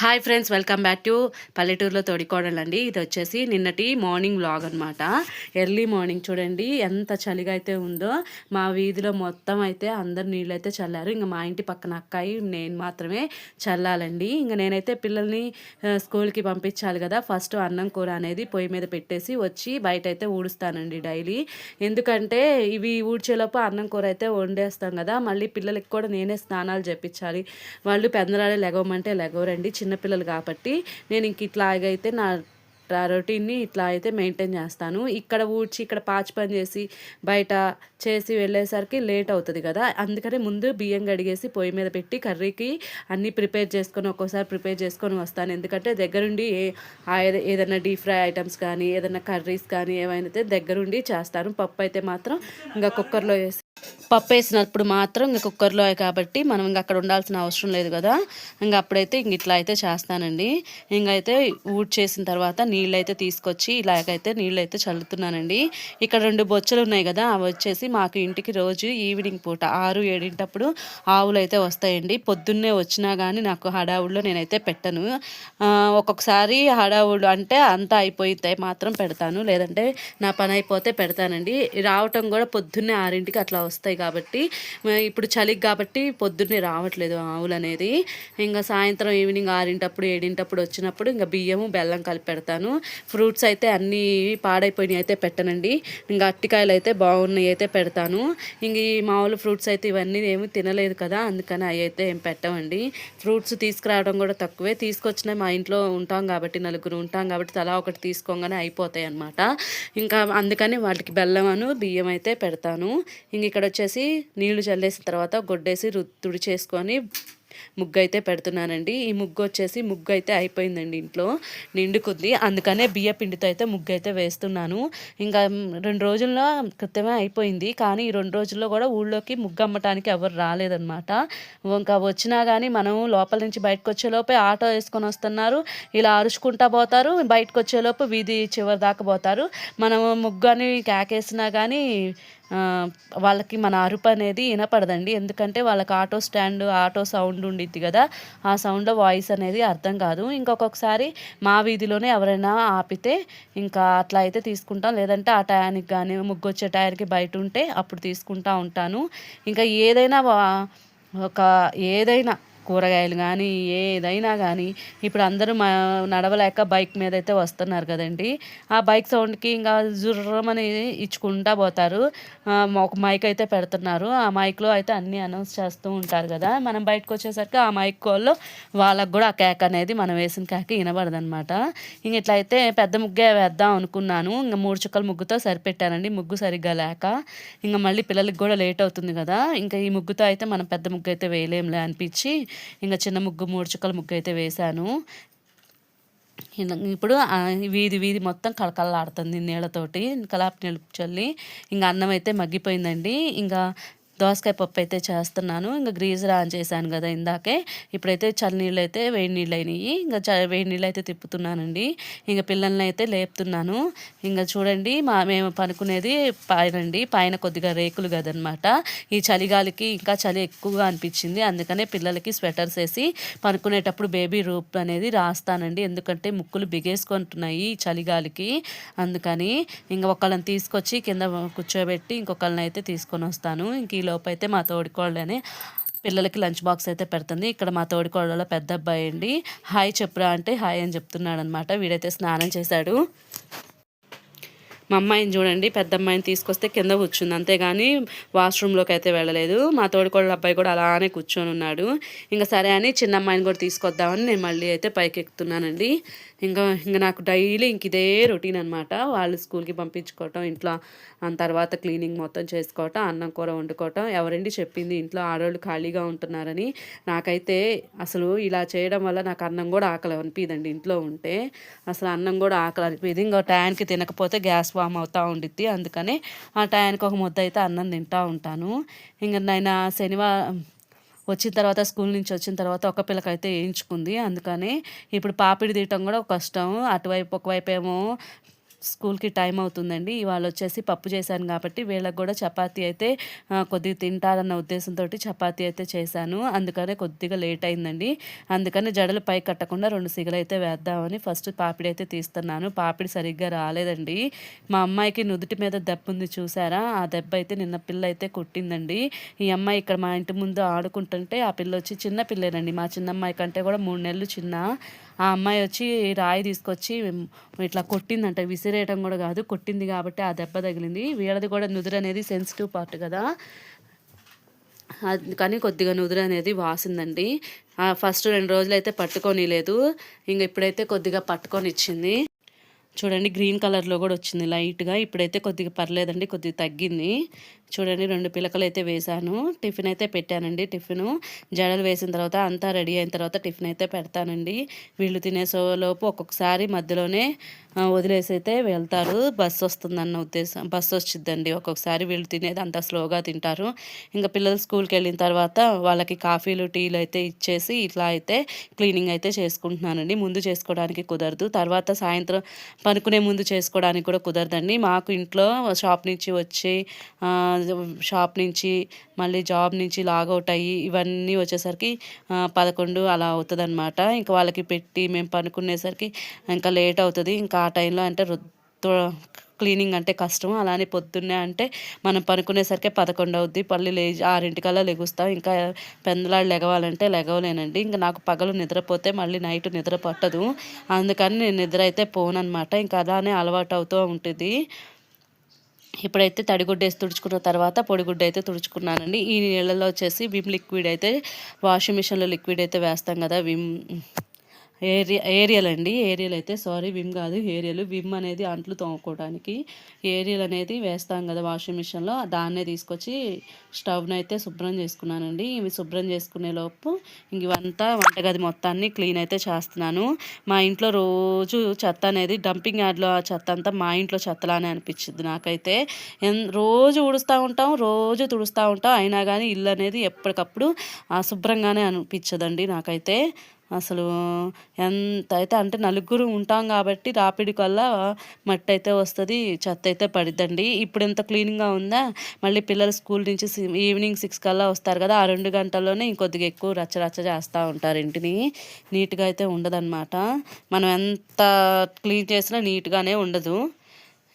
Hi friends welcome back to పల్లెటూరులో తోడికోడలండి. ఇది వచ్చేసి నిన్నటి మార్నింగ్ వ్లాగ్ అనమాట ఎర్లీ మార్నింగ్ చూడండి ఎంత చలిగా అయితే ఉందో. మా వీధిలో మొత్తం అయితే అందరు నీళ్ళు అయితే చల్లారు. ఇంకా మా ఇంటి పక్కన అక్కాయి నేను మాత్రమే చల్లాలండి. ఇంకా నేనైతే పిల్లల్ని స్కూల్కి పంపించాలి కదా. ఫస్ట్ అన్నం కూర అనేది పొయ్యి మీద పెట్టేసి వచ్చి బయట అయితే ఊడుస్తానండి డైలీ. ఎందుకంటే ఇవి ఊడ్చేలోపు అన్నం కూర అయితే వండేస్తాం కదా. మళ్ళీ పిల్లలకి కూడా నేనే స్నానాలు చేపించాలి. వాళ్ళు పెందరాడే లెగవమంటే లెగవరండి. చిన్నపిల్లలు కాబట్టి నేను ఇంక ఇట్లాగైతే నా నా రొటీన్ని ఇట్లా అయితే మెయింటైన్ చేస్తాను. ఇక్కడ ఊడ్చి ఇక్కడ పాచి పని చేసి బయట చేసి వెళ్ళేసరికి లేట్ అవుతుంది కదా. అందుకని ముందు బియ్యం కడిగేసి పొయ్యి మీద పెట్టి కర్రీకి అన్నీ ప్రిపేర్ చేసుకొని ఒక్కోసారి ప్రిపేర్ చేసుకొని వస్తాను. ఎందుకంటే దగ్గరుండి ఏ ఏదైనా డీప్ ఫ్రై ఐటమ్స్ కానీ ఏదైనా కర్రీస్ కానీ ఏమైనా అయితే దగ్గరుండి చేస్తాను. పప్పు అయితే మాత్రం ఇంకా కుక్కర్లో వేసి పప్పు వేసినప్పుడు మాత్రం ఇంక కుక్కర్లో కాబట్టి మనం ఇంక అక్కడ ఉండాల్సిన అవసరం లేదు కదా. ఇంకా అప్పుడైతే ఇంక ఇట్లా అయితే చేస్తానండి. ఇంకైతే ఊడ్ చేసిన తర్వాత నీళ్ళు అయితే తీసుకొచ్చి ఇలాగైతే నీళ్ళు అయితే చల్లుతున్నానండి. ఇక్కడ రెండు బొచ్చలు ఉన్నాయి కదా అవి వచ్చేసి మాకు ఇంటికి రోజు ఈవినింగ్ పూట ఆరు ఏడింటప్పుడు ఆవులు అయితే వస్తాయండి. పొద్దున్నే వచ్చినా కానీ నాకు హడావుడిలో నేనైతే పెట్టను. ఒక్కొక్కసారి హడావుడు అంటే అంతా అయిపోయితే మాత్రం పెడతాను. లేదంటే నా పని అయిపోతే పెడతానండి. రావటం కూడా పొద్దున్నే ఆరింటికి అట్లా వస్తాయి కాబట్టి ఇప్పుడు చలికి కాబట్టి పొద్దున్నే రావట్లేదు ఆవులు అనేది ఇంకా సాయంత్రం ఈవినింగ్ ఆరింటప్పుడు ఏడింటప్పుడు వచ్చినప్పుడు ఇంకా బియ్యము బెల్లం కలిపి పెడతాను. ఫ్రూట్స్ అయితే అన్నీ పాడైపోయినాయి అయితే పెట్టనండి. ఇంకా అట్టికాయలు అయితే బాగున్నాయి అయితే పెడతాను. ఇంక ఈ మామూలు ఫ్రూట్స్ అయితే ఇవన్నీ ఏమి తినలేదు కదా అందుకని అవి అయితే ఏం పెట్టమండి. ఫ్రూట్స్ తీసుకురావడం కూడా తక్కువే. తీసుకొచ్చిన మా ఇంట్లో ఉంటాం కాబట్టి నలుగురు ఉంటాం కాబట్టి తలా ఒకటి తీసుకోగానే అయిపోతాయి అన్నమాట. ఇంకా అందుకని వాటికి బెల్లం అను బియ్యం అయితే పెడతాను. ఇంక ఇక్కడ వచ్చేసి నీళ్ళు చల్లేసిన తర్వాత గొడ్డేసి తుడి చేసుకొని ముగ్గు అయితే పెడుతున్నానండి. ఈ ముగ్గు వచ్చేసి ముగ్గు అయితే అయిపోయిందండి ఇంట్లో. నిండుకుంది. అందుకనే బియ్య పిండితో అయితే ముగ్గు అయితే వేస్తున్నాను. ఇంకా రెండు రోజుల్లో క్రితమే అయిపోయింది. కానీ ఈ రెండు రోజుల్లో కూడా ఊళ్ళోకి ముగ్గు అమ్మటానికి ఎవరు రాలేదన్నమాట. ఇంకా వచ్చినా కానీ మనం లోపల నుంచి బయటకు వచ్చేలోపే ఆటో వేసుకొని వస్తున్నారు. ఇలా అరుచుకుంటా పోతారు. బయటకు వచ్చేలోపు వీధి చివరి దాకా పోతారు. మనం ముగ్గు అని కేకేసినా కానీ వాళ్ళకి మన అరుపు అనేది వినపడదండి. ఎందుకంటే వాళ్ళకి ఆటో స్టాండ్ ఆటో సౌండ్ ఉండిద్ది కదా. ఆ సౌండ్లో వాయిస్ అనేది అర్థం కాదు. ఇంకొకసారి మా వీధిలోనే ఎవరైనా ఆపితే ఇంకా అట్లా అయితే తీసుకుంటాం. లేదంటే ఆ టయానికి కానీ ముగ్గు వచ్చే టయానికి బయట ఉంటే అప్పుడు తీసుకుంటా ఉంటాను. ఇంకా ఏదైనా వా- ఒక ఏదైనా కూరగాయలు కానీ ఏదైనా కానీ ఇప్పుడు అందరూ మా నడవలేక బైక్ మీద అయితే వస్తున్నారు కదండి. ఆ బైక్ సౌండ్కి ఇంకా జుర్రమని ఇచ్చుకుంటా పోతారు. ఒక మైక్ అయితే పెడుతున్నారు. ఆ మైక్లో అయితే అన్నీ అనౌన్స్ చేస్తూ ఉంటారు కదా. మనం బయటకు వచ్చేసరికి ఆ మైక్ కాల్లో వాళ్ళకు కూడా ఆ కేక్ అనేది మనం వేసిన కేక్ వినబడదనమాట ఇంక ఇట్లా అయితే పెద్ద ముగ్గే వేద్దాం అనుకున్నాను. ఇంకా మూడు చుక్కల ముగ్గుతో సరిపెట్టానండి. ముగ్గు సరిగ్గా లేక ఇంకా మళ్ళీ పిల్లలకి కూడా లేట్ అవుతుంది కదా. ఇంకా ఈ ముగ్గుతో అయితే మనం పెద్ద ముగ్గు అయితే వేయలేంలే అనిపించి ఇంకా చిన్న ముగ్గు మూడు చుక్కల ముగ్గు అయితే వేశాను. ఇప్పుడు వీధి వీధి మొత్తం కళకళలాడుతుంది నీళ్ళతోటి కలాపి నీళ్ళు చల్లి ఇంకా అన్నం అయితే మగ్గిపోయిందండి. ఇంకా దోసకాయ పప్పు అయితే చేస్తున్నాను. ఇంకా గ్రీజర్ ఆన్ చేశాను కదా ఇందాకే. ఇప్పుడైతే చలి నీళ్ళు అయితే వేడి నీళ్ళు అయినాయి ఇంకా చ వేడి నీళ్ళు అయితే తిప్పుతున్నానండి. ఇంకా పిల్లల్ని అయితే లేపుతున్నాను. ఇంకా చూడండి మా మేము పనుకునేది పైనండి. పైన కొద్దిగా రేకులు కదనమాట ఈ చలిగాలికి ఇంకా చలి ఎక్కువగా అనిపించింది. అందుకనే పిల్లలకి స్వెటర్స్ వేసి పనుకునేటప్పుడు బేబీ రూప్ అనేది రాస్తానండి. ఎందుకంటే ముక్కులు బిగేసుకుంటున్నాయి ఈ చలిగాలికి. అందుకని ఇంకా ఒకళ్ళని తీసుకొచ్చి కింద కూర్చోబెట్టి ఇంకొకళ్ళని అయితే తీసుకొని వస్తాను ఇంక లోపు అయితే మా తోడికోళ్ళని పిల్లలకి లంచ్ బాక్స్ అయితే పెడుతుంది. ఇక్కడ మా తోడికోళ్ళలో పెద్ద అబ్బాయి అండి. హాయ్ చెప్పురా అంటే హాయ్ అని చెప్తున్నాడు అనమాట వీడైతే స్నానం చేశాడు. మా అమ్మాయిని చూడండి. పెద్ద అమ్మాయిని తీసుకొస్తే కింద కూర్చుంది. అంతేగాని వాష్రూమ్లోకి అయితే వెళ్ళలేదు. మా తోడికోళ్ళ అబ్బాయి కూడా అలానే కూర్చొని ఉన్నాడు. ఇంకా సరే అని చిన్న అమ్మాయిని కూడా తీసుకొద్దామని నేను మళ్ళీ అయితే పైకి ఎక్కుతున్నానండి ఇంకా ఇంకా నాకు డైలీ ఇంక ఇదే రొటీన్ అనమాట వాళ్ళు స్కూల్కి పంపించుకోవటం ఇంట్లో ఆ తర్వాత క్లీనింగ్ మొత్తం చేసుకోవటం అన్నం కూర వండుకోవటం ఎవరండి చెప్పింది ఇంట్లో ఆడవాళ్ళు ఖాళీగా ఉంటున్నారని. నాకైతే అసలు ఇలా చేయడం వల్ల నాకు అన్నం కూడా ఆకలి అనిపిదండి ఇంట్లో ఉంటే. అసలు అన్నం కూడా ఆకలి అనిపిది. ఇంకో టయానికి తినకపోతే గ్యాస్ వామ్ అవుతూ ఉండిద్ది. అందుకనే ఆ టయానికి ఒక ముద్ద అయితే అన్నం తింటూ ఉంటాను. ఇంకా నేను శనివారం వచ్చిన తర్వాత స్కూల్ నుంచి వచ్చిన తర్వాత ఒక పిల్లకైతే వేయించుకుంది అందుకని ఇప్పుడు పాపిడి తీయటం కూడా కష్టం. అటువైపు ఒకవైపు ఏమో స్కూల్కి టైం అవుతుందండి. ఇవాళ వచ్చేసి పప్పు చేశాను కాబట్టి వీళ్ళకి కూడా చపాతీ అయితే కొద్దిగా తింటారన్న ఉద్దేశంతో చపాతీ అయితే చేశాను. అందుకనే కొద్దిగా లేట్ అయిందండి. అందుకని జడలు పై కట్టకుండా రెండు సిగలు అయితే వేద్దామని ఫస్ట్ పాపిడి అయితే తీస్తున్నాను. పాపిడి సరిగ్గా రాలేదండి. మా అమ్మాయికి నుదుటి మీద దెబ్బ ఉంది చూసారా? ఆ దెబ్బ అయితే నిన్న పిల్ల అయితే కుట్టిందండి. ఈ అమ్మాయి ఇక్కడ మా ఇంటి ముందు ఆడుకుంటుంటే ఆ పిల్ల వచ్చి చిన్న పిల్లేనండి. మా చిన్న అమ్మాయి కంటే కూడా మూడు నెలలు చిన్న. ఆ అమ్మాయి వచ్చి రాయి తీసుకొచ్చి ఇట్లా కొట్టిందంట విసిరేయటం కూడా కాదు కొట్టింది కాబట్టి ఆ దెబ్బ తగిలింది. వీళ్ళది కూడా నుదురు అనేది సెన్సిటివ్ పార్ట్ కదా. కానీ కొద్దిగా నుదురు అనేది వాసిందండి. ఫస్ట్ రెండు రోజులు అయితే పట్టుకొని లేదు ఇంక ఇప్పుడైతే కొద్దిగా పట్టుకొని ఇచ్చింది చూడండి గ్రీన్ కలర్లో కూడా వచ్చింది లైట్గా ఇప్పుడైతే కొద్దిగా పర్లేదండి కొద్దిగా తగ్గింది. చూడండి రెండు పిలకలు అయితే వేసాను టిఫిన్ అయితే పెట్టానండి టిఫిన్. జడలు వేసిన తర్వాత అంతా రెడీ అయిన తర్వాత టిఫిన్ అయితే పెడతానండి. వీళ్ళు తినేసేలోపు ఒక్కొక్కసారి మధ్యలోనే వదిలేసి అయితే వెళ్తారు. బస్సు వస్తుందన్న ఉద్దేశం బస్సు వచ్చిందండి ఒక్కొక్కసారి వీళ్ళు తినేది అంత స్లోగా తింటారు. ఇంకా పిల్లలు స్కూల్కి వెళ్ళిన తర్వాత వాళ్ళకి కాఫీలు టీలు అయితే ఇచ్చేసి ఇట్లా అయితే క్లీనింగ్ అయితే చేసుకుంటున్నానండి. ముందు చేసుకోవడానికి కుదరదు. తర్వాత సాయంత్రం పనుకునే ముందు చేసుకోవడానికి కూడా కుదరదండి. మాకు ఇంట్లో షాప్ నుంచి వచ్చి షాప్ నుంచి మళ్ళీ జాబ్ నుంచి లాగౌట్ అయ్యి ఇవన్నీ వచ్చేసరికి పదకొండు అలా అవుతుంది అనమాట ఇంకా వాళ్ళకి పెట్టి మేము పనుకునేసరికి ఇంకా లేట్ అవుతుంది. ఇంకా ఆ టైంలో అంటే క్లీనింగ్ అంటే కష్టం. అలానే పొద్దున్నే అంటే మనం పనుకునేసరికి పదకొండు అవుద్ది. పల్లి లే ఆరింటికల్లా లెగుస్తాం. ఇంకా పెందలాడు లెగవాలంటే లెగవలేనండి. ఇంకా నాకు పగలు నిద్రపోతే మళ్ళీ నైట్ నిద్ర పట్టదు. అందుకని నేను నిద్ర అయితే పోనమాట ఇంకా అలానే అలవాటు అవుతూ ఉంటుంది. ఇప్పుడైతే తడిగుడ్డ వేసి తుడుచుకున్న తర్వాత పొడిగుడ్డ అయితే తుడుచుకున్నానండి. ఈ నీళ్ళలో వచ్చేసి విమ్ లిక్విడ్ అయితే వాషింగ్ మిషన్లో లిక్విడ్ అయితే వేస్తాం కదా విమ్ ఏరియా ఏరియల్ అండి ఏరియల్ అయితే సారీ విమ్ కాదు. ఏరియల్ విమ్ అనేది అంట్లు తోముకోవడానికి ఏరియల్ అనేది వేస్తాం కదా వాషింగ్ మిషన్లో. దాన్నే తీసుకొచ్చి స్టవ్ని అయితే శుభ్రం చేసుకున్నానండి. ఇవి శుభ్రం చేసుకునే లోపు ఇవంతా వంటగది మొత్తాన్ని క్లీన్ అయితే చేస్తున్నాను. మా ఇంట్లో రోజు చెత్త అనేది డంపింగ్ యార్డ్లో ఆ చెత్త అంతా మా ఇంట్లో చెత్తలానే అనిపించింది నాకైతే. రోజు ఉడుస్తూ ఉంటాం రోజు తుడుస్తూ ఉంటాం. అయినా కానీ ఇల్లు అనేది ఎప్పటికప్పుడు శుభ్రంగానే అనిపించదండి నాకైతే. అసలు ఎంత అయితే అంటే నలుగురు ఉంటాం కాబట్టి రాపిడి కల్లా మట్టి అయితే వస్తుంది చెత్త అయితే పడిద్దండి. ఇప్పుడు ఎంత క్లీన్గా ఉందా? మళ్ళీ పిల్లలు స్కూల్ నుంచి ఈవినింగ్ సిక్స్ కల్లా వస్తారు కదా ఆ రెండు గంటల్లోనే ఇంకొద్దిగా ఎక్కువ రచ్చ రచ్చ చేస్తూ ఉంటారు ఇంటిని. నీట్గా అయితే ఉండదన్నమాట. మనం ఎంత క్లీన్ చేసినా నీట్గానే ఉండదు.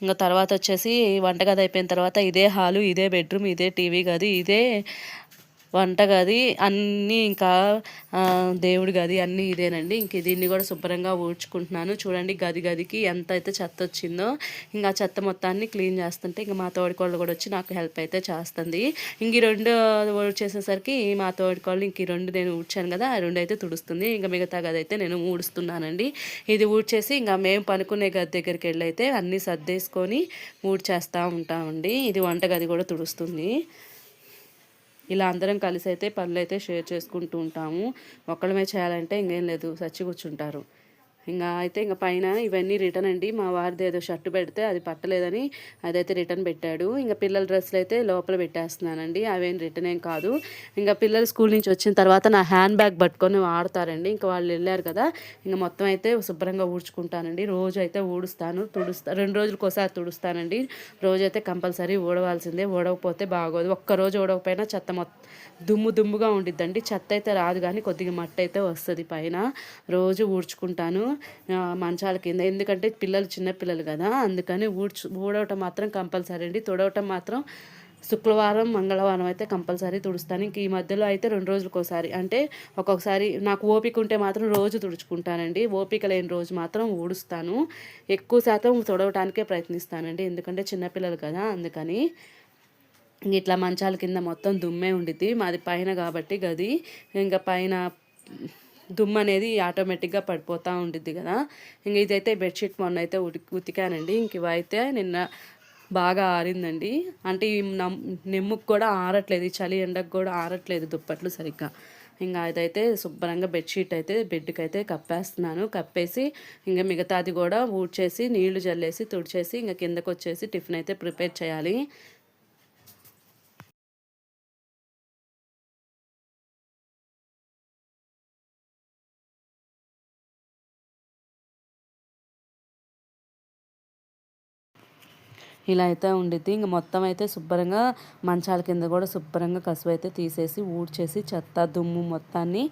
ఇంకా తర్వాత వచ్చేసి వంటగది అయిపోయిన తర్వాత ఇదే హాలు ఇదే బెడ్రూమ్ ఇదే టీవీ గది ఇదే వంటగది అన్నీ ఇంకా దేవుడి గది అన్నీ ఇదేనండి. ఇంక దీన్ని కూడా శుభ్రంగా ఊడ్చుకుంటున్నాను. చూడండి గది గదికి ఎంత అయితే చెత్త వచ్చిందో ఇంకా చెత్త మొత్తాన్ని క్లీన్ చేస్తుంటే ఇంకా మా తోడికోళ్ళు కూడా వచ్చి నాకు హెల్ప్ అయితే చేస్తుంది. ఇంక ఈ రెండు ఊడ్చేసేసరికి మా తోడికోళ్ళు ఇంక ఈ రెండు నేను ఊడ్చాను కదా ఆ రెండు అయితే తుడుస్తుంది. ఇంకా మిగతా గది అయితే నేను ఊడుస్తున్నానండి. ఇది ఊడ్చేసి ఇంకా మేము పనుకునే గది దగ్గరికి వెళ్ళి అయితే అన్నీ సర్దేసుకొని ఊడ్చేస్తూ ఉంటామండి. ఇది వంట గది కూడా తుడుస్తుంది. ఇలా అందరం కలిసి అయితే పనులు అయితే షేర్ చేసుకుంటూ ఉంటాము. ఒక్కడమే చేయాలంటే ఇంకేం లేదు. సచ్చి కూర్చుంటారు. ఇంకా అయితే ఇంకా పైన ఇవన్నీ రిటర్న్ అండి. మా వారిది ఏదో షర్ట్ పెడితే అది పట్టలేదని అదైతే రిటర్న్ పెట్టాడు. ఇంకా పిల్లల డ్రెస్సులు అయితే లోపల పెట్టేస్తున్నానండి. అవేం రిటర్న్ ఏం కాదు. ఇంకా పిల్లలు స్కూల్ నుంచి వచ్చిన తర్వాత నా హ్యాండ్ బ్యాగ్ పట్టుకొని వాడతారండి ఇంకా వాళ్ళు వెళ్ళారు కదా ఇంకా మొత్తం అయితే శుభ్రంగా ఊడ్చుకుంటానండి. రోజు అయితే ఊడుస్తాను తుడుస్తా రెండు రోజులకు ఒకసారి తుడుస్తానండి. రోజు అయితే కంపల్సరీ ఊడవలసిందే. ఊడకపోతే బాగోదు. ఒక్కరోజు ఊడకపోయినా చెత్త మొత్తం దుమ్ము దుమ్ముగా ఉండిద్దండి. చెత్త అయితే రాదు కానీ కొద్దిగా మట్టి అయితే వస్తుంది పైన. రోజు ఊడ్చుకుంటాను. మంచాల కింద. ఎందుకంటే పిల్లలు చిన్నపిల్లలు కదా అందుకని ఊడ్చు ఊడవటం మాత్రం కంపల్సరీ అండి. తుడవటం మాత్రం శుక్రవారం మంగళవారం అయితే కంపల్సరీ తుడుస్తాను. ఇంక ఈ మధ్యలో అయితే రెండు రోజులకోసారి అంటే ఒక్కొక్కసారి నాకు ఓపిక ఉంటే మాత్రం రోజు తుడుచుకుంటానండి. ఓపిక లేని రోజు మాత్రం ఊడుస్తాను. ఎక్కువ శాతం తుడవటానికే ప్రయత్నిస్తానండి. ఎందుకంటే చిన్నపిల్లలు కదా అందుకని ఇట్లా మంచాల కింద మొత్తం దుమ్మే ఉండిద్ది. మాది పైన కాబట్టి గది. ఇంకా పైన దుమ్ము అనేది ఆటోమేటిక్గా పడిపోతూ ఉండిద్ది కదా. ఇంక ఇదైతే బెడ్షీట్ మొన్న అయితే ఉతికానండి. ఇంక ఇవైతే నిన్న బాగా ఆరిందండి. అంటే ఈ నెమ్ముకు కూడా ఆరట్లేదు. చలి ఎండకు కూడా ఆరట్లేదు దుప్పట్లు సరిగ్గా. ఇంకా అదైతే శుభ్రంగా బెడ్షీట్ అయితే బెడ్కి అయితే కప్పేస్తున్నాను. కప్పేసి ఇంకా మిగతాది కూడా ఊడ్చేసి నీళ్ళు జల్లేసి తుడిచేసి ఇంకా కిందకు వచ్చేసి టిఫిన్ అయితే ప్రిపేర్ చేయాలి. ఇలా అయితే ఉండిద్ది. ఇంక మొత్తం అయితే శుభ్రంగా మంచాల కింద కూడా శుభ్రంగా కసువు అయితే తీసేసి ఊడ్చేసి చెత్త దుమ్ము మొత్తాన్ని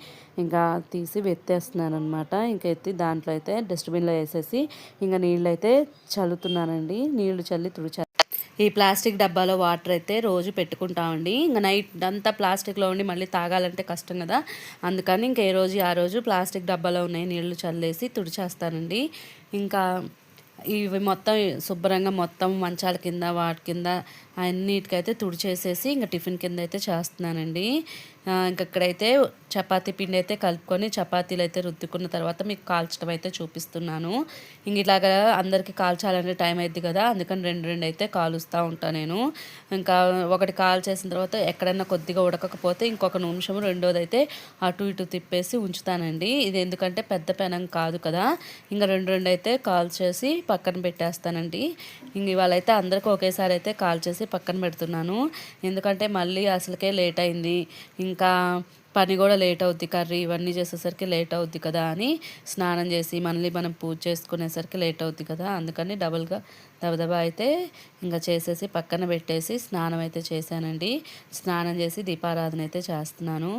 ఇంకా తీసి వెత్తేస్తున్నాను అనమాట ఇంకా ఎత్తి దాంట్లో అయితే డస్ట్బిన్లో వేసేసి ఇంకా నీళ్ళు అయితే చల్లుతున్నానండి నీళ్ళు చల్లి తుడిచారు ఈ ప్లాస్టిక్ డబ్బాలో వాటర్ అయితే రోజు పెట్టుకుంటామండి. ఇంకా నైట్ అంతా ప్లాస్టిక్లో ఉండి మళ్ళీ తాగాలంటే కష్టం కదా. అందుకని ఇంకా ఏ రోజు ఆ రోజు ప్లాస్టిక్ డబ్బాలో ఉన్నాయి నీళ్ళు చల్లేసి తుడిచేస్తానండి. ఇంకా ఇవి మొత్తం శుభ్రంగా మొత్తం మంచాల కింద వాటి కింద అన్నిటికైతే తుడిచేసేసి ఇంకా టిఫిన్ కింద అయితే చేస్తున్నానండి ఇంకక్కడైతే చపాతీ పిండి అయితే కలుపుకొని చపాతీలు అయితే రుద్దుకున్న తర్వాత మీకు కాల్చడం అయితే చూపిస్తున్నాను. ఇంక ఇలాగా అందరికీ కాల్చాలంటే టైం అయింది కదా అందుకని రెండు రెండు అయితే కాలుస్తూ ఉంటాను నేను. ఇంకా ఒకటి కాల్ చేసిన తర్వాత ఎక్కడైనా కొద్దిగా ఉడకకపోతే ఇంకొక నిమిషం రెండోది అయితే అటు ఇటు తిప్పేసి ఉంచుతానండి. ఇది ఎందుకంటే పెద్ద పెనం కాదు కదా ఇంకా రెండు రెండు అయితే కాల్ చేసి పక్కన పెట్టేస్తానండి. ఇంక ఇవాళ అయితే అందరికీ ఒకేసారి అయితే కాల్ చేసి పక్కన పెడుతున్నాను. ఎందుకంటే మళ్ళీ అసలుకే లేట్ అయింది. ఇంకా పని కూడా లేట్ అవుద్ది కర్రీ ఇవన్నీ చేసేసరికి లేట్ అవుద్ది కదా అని స్నానం చేసి మళ్ళీ మనం పూజ చేసుకునేసరికి లేట్ అవుద్ది కదా అందుకని డబుల్గా దబదబా అయితే ఇంకా చేసేసి పక్కన పెట్టేసి స్నానం అయితే చేశానండి. స్నానం చేసి దీపారాధన అయితే చేస్తున్నాను.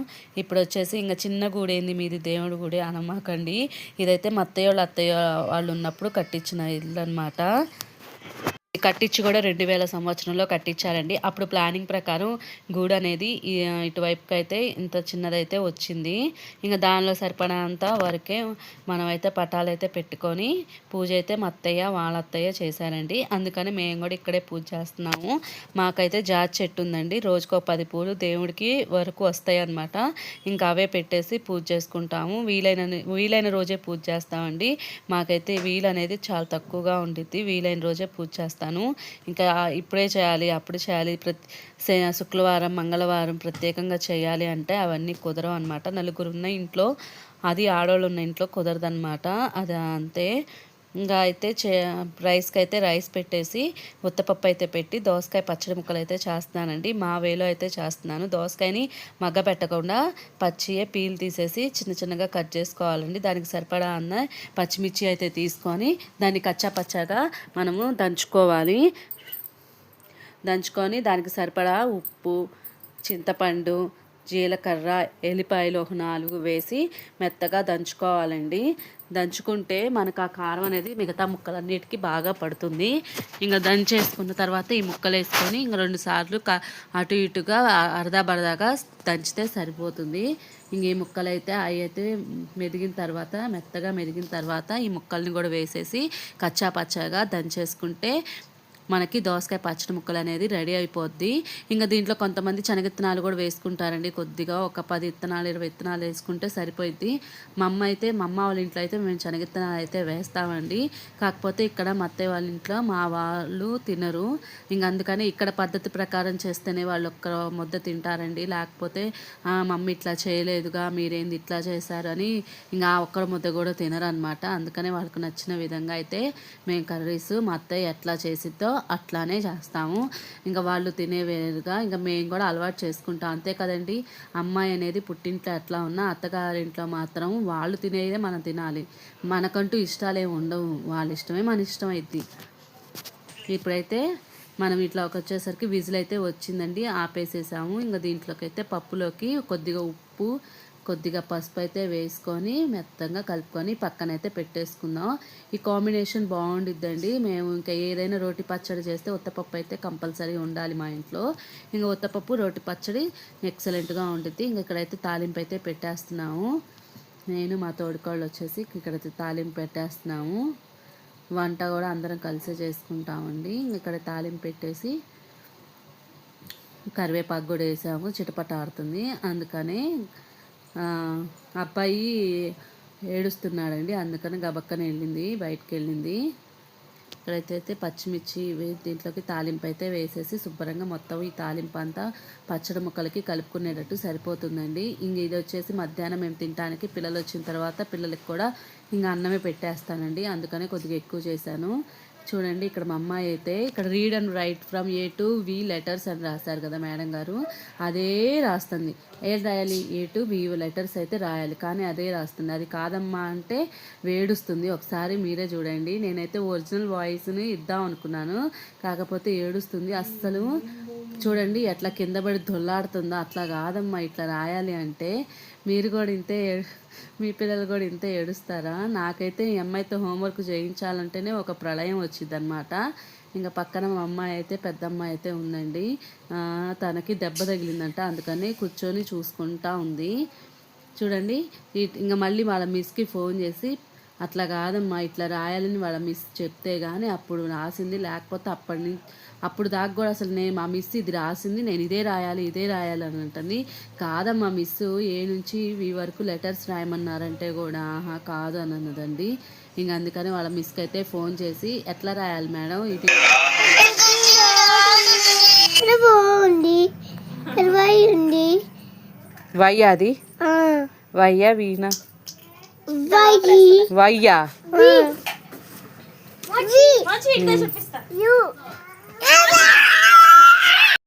ఇప్పుడు వచ్చేసి ఇంకా చిన్న గుడి ఏంది? మీది దేవుడి గుడి అనమాకండి. ఇదైతే మా అత్తయ్య వాళ్ళు అత్తయ్య వాళ్ళు ఉన్నప్పుడు కట్టించిన ఇల్లు అనమాట కట్టించి కూడా రెండు వేల సంవత్సరంలో కట్టించారండి. అప్పుడు ప్లానింగ్ ప్రకారం గూడు అనేది ఇటువైపుకి అయితే ఇంత చిన్నదైతే వచ్చింది. ఇంకా దానిలో సరిపడా అంతా వరకే మనమైతే పటాలు అయితే పెట్టుకొని పూజ అయితే మా అత్తయ్య వాళ్ళ అత్తయ్య చేశారండి. అందుకని మేము కూడా ఇక్కడే పూజ చేస్తున్నాము. మాకైతే జాతి చెట్టు ఉందండి. రోజుకో పది పూలు దేవుడికి వరకు వస్తాయి అనమాట ఇంకా అవే పెట్టేసి పూజ చేసుకుంటాము. వీలైన వీలైన రోజే పూజ చేస్తామండి. మాకైతే వీలు అనేది చాలా తక్కువగా ఉండిద్ది. వీలైన రోజే పూజ చేస్తాం చేస్తాను. ఇంకా ఇప్పుడే చేయాలి అప్పుడు చేయాలి. ప్రతి శుక్రవారం మంగళవారం ప్రత్యేకంగా చేయాలి అంటే అవన్నీ కుదరవు అనమాట నలుగురు ఉన్న ఇంట్లో అది ఆడవాళ్ళు ఉన్న ఇంట్లో కుదరదనమాట అది అంతే. ఇంకా అయితే చే రైస్కి అయితే రైస్ పెట్టేసి ఉత్తపప్పు అయితే పెట్టి దోసకాయ పచ్చడి ముక్కలు అయితే చేస్తున్నానండి. మా వేలో అయితే చేస్తున్నాను. దోసకాయని మగ్గ పెట్టకుండా పచ్చియే పీల్ తీసేసి చిన్న చిన్నగా కట్ చేసుకోవాలండి. దానికి సరిపడా అన్న పచ్చిమిర్చి అయితే తీసుకొని దాన్ని కచ్చా పచ్చాగా మనము దంచుకోవాలి. దంచుకొని దానికి సరిపడా ఉప్పు చింతపండు జీలకర్ర ఎల్లిపాయలు ఒక నాలుగు వేసి మెత్తగా దంచుకోవాలండి. దంచుకుంటే మనకు ఆ కారం అనేది మిగతా ముక్కలన్నిటికీ బాగా పడుతుంది. ఇంకా దంచేసుకున్న తర్వాత ఈ ముక్కలు వేసుకొని ఇంకా రెండు సార్లు అటు ఇటుగా అరదా బరదాగా దంచితే సరిపోతుంది. ఇంక ఈ ముక్కలు అయితే అవి అయితే మెదిగిన తర్వాత మెత్తగా మెదిగిన తర్వాత ఈ ముక్కల్ని కూడా వేసేసి కచ్చా పచ్చాగా దంచేసుకుంటే మనకి దోసకాయ పచ్చడి ముక్కలు అనేది రెడీ అయిపోద్ది. ఇంకా దీంట్లో కొంతమంది శనగిత్తనాలు కూడా వేసుకుంటారండి. కొద్దిగా ఒక పది విత్తనాలు ఇరవై విత్తనాలు వేసుకుంటే సరిపోయిద్ది. మా అమ్మ అయితే మా అమ్మ వాళ్ళ ఇంట్లో అయితే మేము శనగిత్తనాలు అయితే వేస్తామండి. కాకపోతే ఇక్కడ మా అత్తయ్య వాళ్ళ ఇంట్లో మా వాళ్ళు తినరు. ఇంక అందుకని ఇక్కడ పద్ధతి ప్రకారం చేస్తేనే వాళ్ళు ఒక్క ముద్ద తింటారండి. లేకపోతే మమ్మీ ఇట్లా చేయలేదుగా మీరేంది ఇట్లా చేశారు అని ఇంకా ఒక్కరు ముద్ద కూడా తినరు అనమాట అందుకనే వాళ్ళకి నచ్చిన విధంగా అయితే మేము కర్రీస్ మా అత్తయ్య ఎట్లా చేసిద్దో అట్లానే చేస్తాము. ఇంకా వాళ్ళు తినేవేరుగా ఇంకా మేము కూడా అలవాటు చేసుకుంటాం. అంతే కదండి. అమ్మాయి అనేది పుట్టింట్లో ఎట్లా ఉన్నా అత్తగారింట్లో మాత్రం వాళ్ళు తినేదే మనం తినాలి. మనకంటూ ఇష్టాలు ఏమి ఉండవు. వాళ్ళ ఇష్టమే మన ఇష్టం అయింది ఇప్పుడైతే మనం ఇట్లా వచ్చేసరికి విజిల్ అయితే వచ్చిందండి. ఆపేసేసాము. ఇంకా దీంట్లోకి అయితే పప్పులోకి కొద్దిగా ఉప్పు కొద్దిగా పసుపు అయితే వేసుకొని మెత్తంగా కలుపుకొని పక్కనైతే పెట్టేసుకుందాం. ఈ కాంబినేషన్ బాగుండిద్దండి. మేము ఇంకా ఏదైనా రోటి పచ్చడి చేస్తే ఉత్తపప్పు అయితే కంపల్సరీ ఉండాలి మా ఇంట్లో. ఇంకా ఉత్తపప్పు రోటి పచ్చడి ఎక్సలెంట్గా ఉండిద్ది. ఇంక ఇక్కడైతే తాలింపు అయితే పెట్టేస్తున్నాము. నేను మా తోడుకోళ్ళు వచ్చేసి ఇక్కడైతే తాలింపు పెట్టేస్తున్నాము. వంట కూడా అందరం కలిసే చేసుకుంటామండి. ఇక్కడ తాలింపు పెట్టేసి కరివేపాకు కూడా వేసాము. చిటపట ఆడుతుంది. అందుకని అబ్బాయి ఏడుస్తున్నాడండి. అందుకని గబక్కన వెళ్ళింది బయటకు వెళ్ళింది. ఇక్కడైతే అయితే పచ్చిమిర్చి దీంట్లోకి తాలింపు అయితే వేసేసి శుభ్రంగా మొత్తం ఈ తాలింపు అంతా పచ్చడి ముక్కలకి కలుపుకునేటట్టు సరిపోతుందండి. ఇంక ఇది వచ్చేసి మధ్యాహ్నం మేము తినడానికి పిల్లలు వచ్చిన తర్వాత పిల్లలకి కూడా ఇంకా అన్నమే పెట్టేస్తానండి. అందుకనే కొద్దిగా ఎక్కువ చేశాను. చూడండి ఇక్కడ మా అమ్మాయి అయితే ఇక్కడ read and write from A to V letters అని రాస్తారు కదా మేడం గారు. అదే రాస్తుంది. ఏది రాయాలి? ఏ టు వి లెటర్స్ అయితే రాయాలి. కానీ అదే రాస్తుంది. అది కాదమ్మా అంటే వేడుస్తుంది. ఒకసారి మీరే చూడండి. నేనైతే ఒరిజినల్ వాయిస్ని ఇద్దాం అనుకున్నాను. కాకపోతే ఏడుస్తుంది. అస్సలు చూడండి ఎట్లా కింద పడి దొల్లాడుతుందో అట్లా కాదమ్మా. ఇట్లా రాయాలి అంటే మీరు కూడా ఇంతే మీ పిల్లలు కూడా ఇంత ఏడుస్తారా? నాకైతే ఈ అమ్మాయితో హోంవర్క్ చేయించాలంటేనే ఒక ప్రళయం వచ్చింది అనమాట ఇంకా పక్కన మా అమ్మాయి అయితే పెద్ద అమ్మాయి అయితే ఉందండి. తనకి దెబ్బ తగిలిందంట. అందుకని కూర్చొని చూసుకుంటా ఉంది. చూడండి ఇంకా మళ్ళీ వాళ్ళ మిస్కి ఫోన్ చేసి అట్లా కాదమ్మా ఇట్లా రాయాలని వాళ్ళ మిస్ చెప్తే కానీ అప్పుడు రాసింది. లేకపోతే అప్పటి నుంచి అప్పుడు దాకా కూడా అసలు నేను మా మిస్ ఇది రాసింది నేను ఇదే రాయాలి ఇదే రాయాలి అని అంటుంది. కాదమ్మా మిస్ ఏ నుంచి వి వరకు లెటర్స్ రాయమన్నారంటే కూడా ఆహా కాదు అని అన్నదండి. ఇంక అందుకని వాళ్ళ మిస్కి అయితే ఫోన్ చేసి ఎట్లా రాయాలి మేడం? ఇది ఉంది ఇరవై ఉంది. వయ్యా అది? వయ్యా వీణ? వై వయ్యా యు